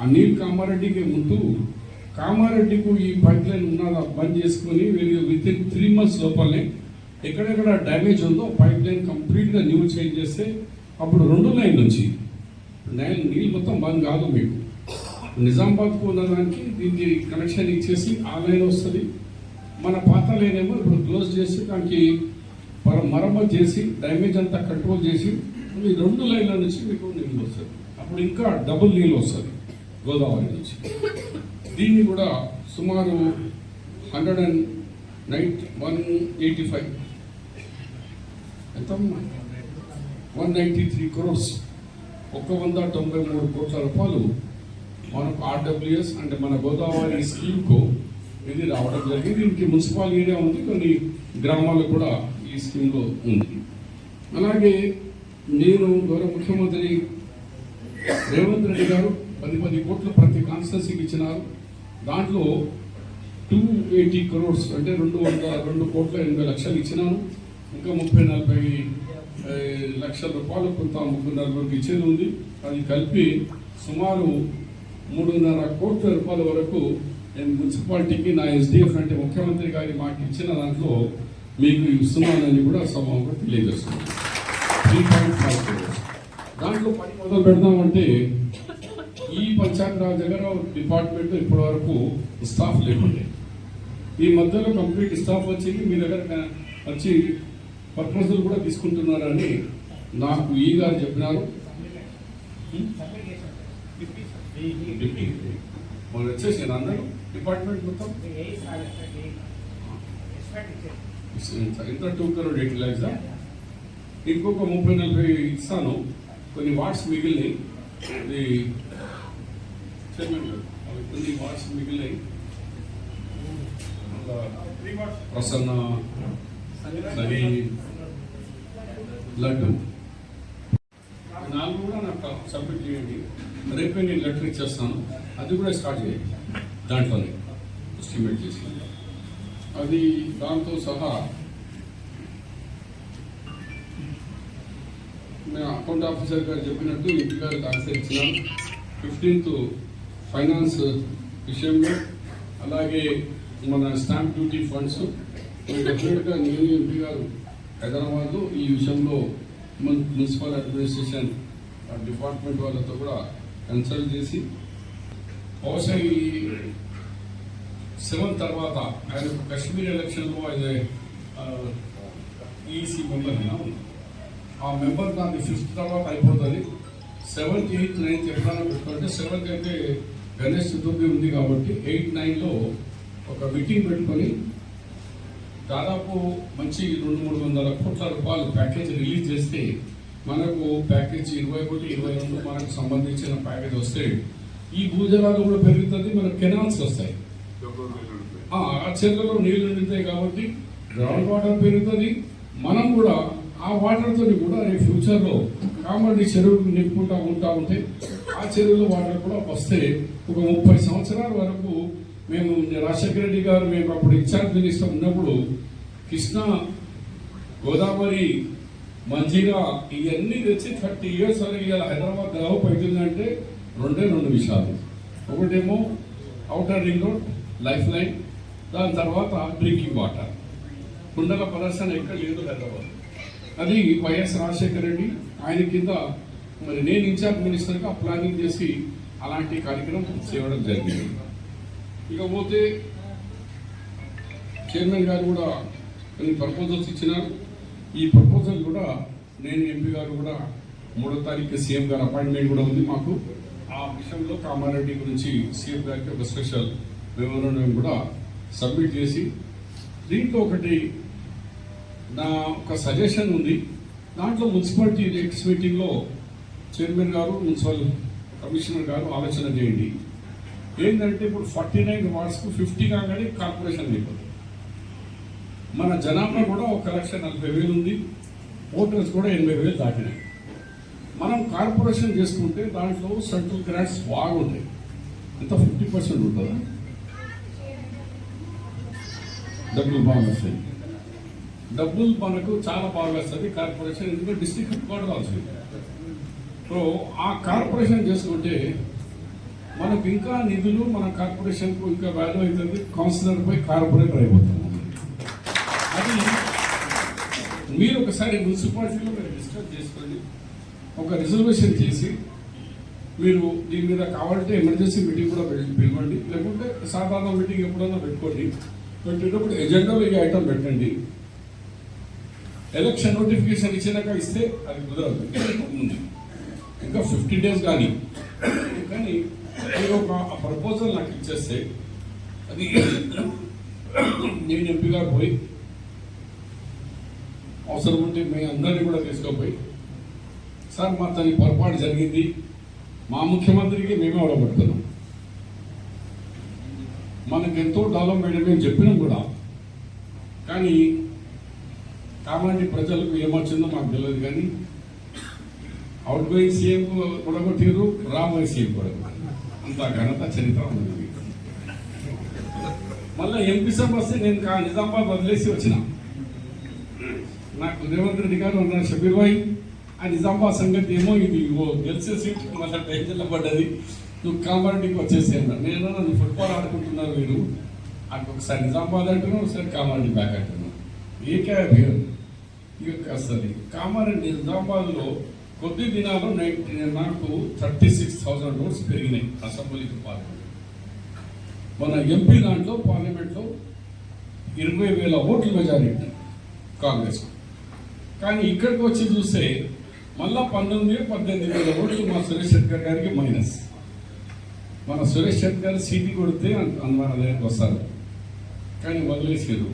అనిల్ కామారెడ్డికి ముందు కామారెడ్డికు ఈ pipe line ఉన్నదా? బంద్ చేసుకొని వీళ్ళు విత్ ఇన్ త్రీ మంత్స్ లోపలనే ఎక్కడెక్కడ డ్యామేజ్ ఉందో పైప్ లైన్ కంప్లీట్గా న్యూ చేంజ్ చేస్తే అప్పుడు రెండు లైన్ నుంచి లైన్ నీళ్ళు మొత్తం బంద్ కాదు మీకు. నిజామాబాద్కు ఉన్నదానికి దీనికి కనెక్షన్ ఇచ్చేసి ఆ లైన్ వస్తుంది. మన పాత లైన్ ఏమో ఇప్పుడు క్లోజ్ చేసి దానికి మర మరమ్మతు చేసి డ్యామేజ్ అంతా కంట్రోల్ చేసి ఈ రెండు లైన్ల నుంచి మీకు నీళ్ళు వస్తుంది. అప్పుడు ఇంకా డబుల్ నీళ్ళు వస్తుంది. గోదావరి నుంచి. దీన్ని కూడా సుమారు hundred and night one eighty five. ఎంత వన్ నైంటీ త్రీ క్రోర్స్. ఒక వంద తొంభై మూడు కోట్ల రూపాయలు మనకు ఆర్డబ్ల్యూఎస్ అంటే మన గోదావరి స్కీమ్కు ఇది రావడం జరిగింది. దీనికి మున్సిపల్ ఏరియా ఉంది. కొన్ని గ్రామాలు కూడా ఈ స్కీమ్లో ఉంది. అలాగే నేను గౌరవ ముఖ్యమంత్రి రేవంత్ రెడ్డి గారు పది పది కోట్లు ప్రతి కాన్స్టెన్సీకి ఇచ్చినారు. దాంట్లో టూ ఎయిటీ క్రోర్స్ అంటే రెండు వందల రెండు కోట్ల ఎనభై లక్షలు ఇచ్చినాను ఇంకా ముప్పై నలభై లక్షల రూపాయలు కొంత ముప్పై నలభై ఇచ్చేది ఉంది. అది కలిపి సుమారు మూడున్నర కోట్ల రూపాయల వరకు నేను మున్సిపాలిటీకి నా ఎస్డిఎఫ్ అంటే ముఖ్యమంత్రి గారి మాకు ఇచ్చిన దాంట్లో మీకు ఇస్తున్నానని కూడా సభకు తెలియజేస్తున్నాను. త్రీ పాయింట్ ఫైవ్ క్రోర్స్ దాంట్లో పని మొదలు పెడదామంటే ఈ పంచాయతీరాజ్ దగ్గర డిపార్ట్మెంట్ ఇప్పటి వరకు స్టాఫ్ లేకుండే. ఈ మధ్యలో కంప్లీట్ స్టాఫ్ వచ్చింది మీ దగ్గర వచ్చి ప్రపోజల్ కూడా తీసుకుంటున్నారని నాకు ఈ గారు చెప్పినారు. వాళ్ళు వచ్చేసి అందరూ డిపార్ట్మెంట్ మొత్తం. ఇంత- ఇంత టూ కరోడ్ ఎయిటీ ల్యాక్స్ ఇంకొక ముప్పై నలభై ఇస్తాను. కొన్ని వాట్స్ మిగిలినాయి. చైర్మన్ గారు అవి కొన్ని వాట్స్ మిగిలినాయి ప్రసన్న సరి లడ్డు. నాలుగు కూడా నాకు సబ్మిట్ చేయండి. రేపే నేను లెటర్ ఇచ్చేస్తాను. అది కూడా స్టార్ట్ చేయండి. దాంట్లోనే ఎస్టిమేట్ చేసి. అది దాంతో సహా మేము అకౌంట్ ఆఫీసర్ గారు చెప్పినట్టు ఇంటికారు కాన్సర్ ఇచ్చినాం ఫిఫ్టీన్త్ ఫైనాన్స్ విషయంలో అలాగే మన స్టాంప్ డ్యూటీ ఫండ్స్. డెఫినెట్గా నేను ఎంపీ గారు హైదరాబాద్లో ఈ విషయంలో మున్సిపల్ అడ్మినిస్ట్రేషన్ డిపార్ట్మెంట్ వాళ్ళతో కూడా కన్సల్ట్ చేసి బహుశా ఈ సెవెన్ తర్వాత ఆయన కశ్మీర్ ఎలక్షన్లో ఆయన ఈసీ మెంబర్గా ఆ మెంబర్ దాన్ని ఫిఫ్త్ తర్వాత అయిపోతుంది. సెవెంత్ ఎయిత్ నైన్త్ ఎప్పుడైనా పెట్టుకుంటే సెవెంత్ అయితే గణేష్ చతుర్థి ఉంది కాబట్టి ఎయిట్ నైన్లో ఒక మీటింగ్ పెట్టుకొని దాదాపు మంచి రెండు మూడు వందల కోట్ల రూపాయలు ప్యాకేజ్ రిలీజ్ చేస్తే మనకు ప్యాకేజ్ ఇరవై ఒకటి ఇరవై రెండు మనకు సంబంధించిన ప్యాకేజ్ వస్తే ఈ భూజలాలు కూడా పెరుగుతుంది మనకు కెనాల్స్ వస్తాయి. ఆ ఆ చెరువులో నీళ్ళు నిండుతాయి కాబట్టి గ్రౌండ్ వాటర్ పెరుగుతుంది. మనం కూడా ఆ వాటర్తో కూడా ఫ్యూచర్లో ఫ్యూచర్ చెరువు నింపుకుంటా ఉంటా ఉంటే ఆ చెరువులో వాటర్ కూడా వస్తే ఒక ముప్పై సంవత్సరాల వరకు మేము రాజశేఖర రెడ్డి గారు మేము అప్పుడు ఇన్ఛార్జ్ మినిస్టర్ ఉన్నప్పుడు కృష్ణా గోదావరి మంచిగా ఇవన్నీ తెచ్చి థర్టీ ఇయర్స్ వరకు ఇలా హైదరాబాద్ డెవలప్ అవుతుందంటే రెండే రెండు విషయాలు. ఒకటేమో outer ring road life line దాని తర్వాత డ్రింకింగ్ వాటర్. కుండల ప్రదర్శన ఎక్కడ లేదు హైదరాబాద్. అది వైఎస్ రాజశేఖర రెడ్డి. ఆయన కింద మరి నేను ఇన్ఛార్జ్ మినిస్టర్గా ప్లానింగ్ చేసి అలాంటి కార్యక్రమం చేయడం జరిగింది. ఇకపోతే చైర్మన్ గారు కూడా కొన్ని ప్రపోజల్స్ ఇచ్చినారు. ఈ ప్రపోజల్ కూడా నేను ఎంపీ గారు కూడా మూడో తారీఖు సీఎం గారు అపాయింట్మెంట్ కూడా ఉంది మాకు. ఆ విషయంలో కామారెడ్డి గురించి సీఎం గారికి ఒక స్పెషల్ మెమోరాండం కూడా సబ్మిట్ చేసి దీంట్లో ఒకటి నా ఒక సజెషన్ ఉంది. దాంట్లో మున్సిపాలిటీ నెక్స్ట్ మీటింగ్లో చైర్మన్ గారు మున్సిపల్ కమిషనర్ గారు ఆలోచన చేయండి. ఏంటంటే ఇప్పుడు ఫార్టీ నైన్ వార్డ్స్కు ఫిఫ్టీ కాగానే కార్పొరేషన్ అయిపోతుంది. మన జనాభా కూడా ఒక లక్ష నలభై వేలు ఉంది. ఓటర్స్ కూడా ఎనభై వేలు దాటినాయి. మనం కార్పొరేషన్ చేసుకుంటే దాంట్లో సెంట్రల్ గ్రాంట్స్ బాగుంటాయి. ఎంత? ఫిఫ్టీ పర్సెంట్ ఉంటుందా? డబ్బులు బాగా వస్తాయి డబ్బులు మనకు చాలా బాగా వస్తుంది కార్పొరేషన్ ఎందుకంటే డిస్ట్రిక్ట్ హెడ్ క్వార్టర్ అవసరం సో ఆ కార్పొరేషన్ చేసుకుంటే మనకు ఇంకా నిధులు మన కార్పొరేషన్కు ఇంకా వాల్యూ అవుతుంది కౌన్సిలర్పై కార్పొరేటర్ అయిపోతుంది అది మీరు ఒకసారి మున్సిపాలిటీలో మీరు డిస్కస్ చేసుకోండి ఒక రిజర్వేషన్ చేసి మీరు దీని మీద కావాలంటే ఎమర్జెన్సీ మీటింగ్ కూడా పిలవండి. లేకుంటే సాధారణ మీటింగ్ ఎప్పుడైనా పెట్టుకోండి. పెట్టేటప్పుడు ఎజెండాలో ఈ ఐటమ్ పెట్టండి. ఎలక్షన్ నోటిఫికేషన్ ఇచ్చినాక ఇస్తే అది కుదరదు. ఉంది ఇంకా ఫిఫ్టీ డేస్ కానీ. కానీ మీరు ఒక ప్రపోజల్ నాకు ఇచ్చేస్తే అది నేను ఎంపీగా పోయి అవసరం ఉంటే మీ అందరినీ కూడా తీసుకుపోయి సార్ మా తన పొరపాటు జరిగింది. మా ముఖ్యమంత్రికి మేమే అవడబడుతున్నాం మనకు ఎంతో డెవలప్మెంట్ మేము చెప్పినాం కూడా. కానీ కామారెడ్డి ప్రజలకు ఏమొచ్చిందో మాకు తెలియదు కానీ అవుట్ గోయింగ్ సీఎం కొడగొట్టిరు రాబోయే సీఎం కూడా అంత ఘనత చరిత్ర ఉంది మళ్ళీ ఎంపీ సభ వస్తే నేను నిజామాబాద్ వదిలేసి వచ్చిన. నాకు రేవంత్ రెడ్డి గారు ఉన్నారు షబీర్ భాయ్. ఆ నిజామాబాద్ సంగతి ఏమో ఇది గెలిచే సీట్ మళ్ళీ టెన్షన్లో పడ్డది నువ్వు కామారెడ్డికి వచ్చేసి అన్నారు. నేను నన్ను ఫుట్బాల్ ఆడుకుంటున్నారు మీరు. అక్కడ ఒకసారి నిజామాబాద్ అంటున్నాను ఒకసారి కామారెడ్డి బ్యాక్ అంటున్నాను ఏకే ఈ యొక్క అసలు కామారెడ్డి నిజామాబాద్లో కొద్ది దినాలు నైన్టీ నాకు థర్టీ సిక్స్ థౌసండ్ ఓట్స్ పెరిగినాయి అసెంబ్లీకి పార్లమెంట్ మన ఎంపీ దాంట్లో పార్లమెంట్లో ఇరవై వేల ఓట్ల మెజారిటీ కాంగ్రెస్. కానీ ఇక్కడికి వచ్చి చూస్తే మళ్ళా పంతొమ్మిది పద్దెనిమిది వేల ఓట్లు మా సురేష్ శెట్కర్ గారికి మైనస్. మన సురేష్ శెట్కర్ సీటీ కొడితే మన దగ్గరికి వస్తారు. కానీ వదిలేసారు.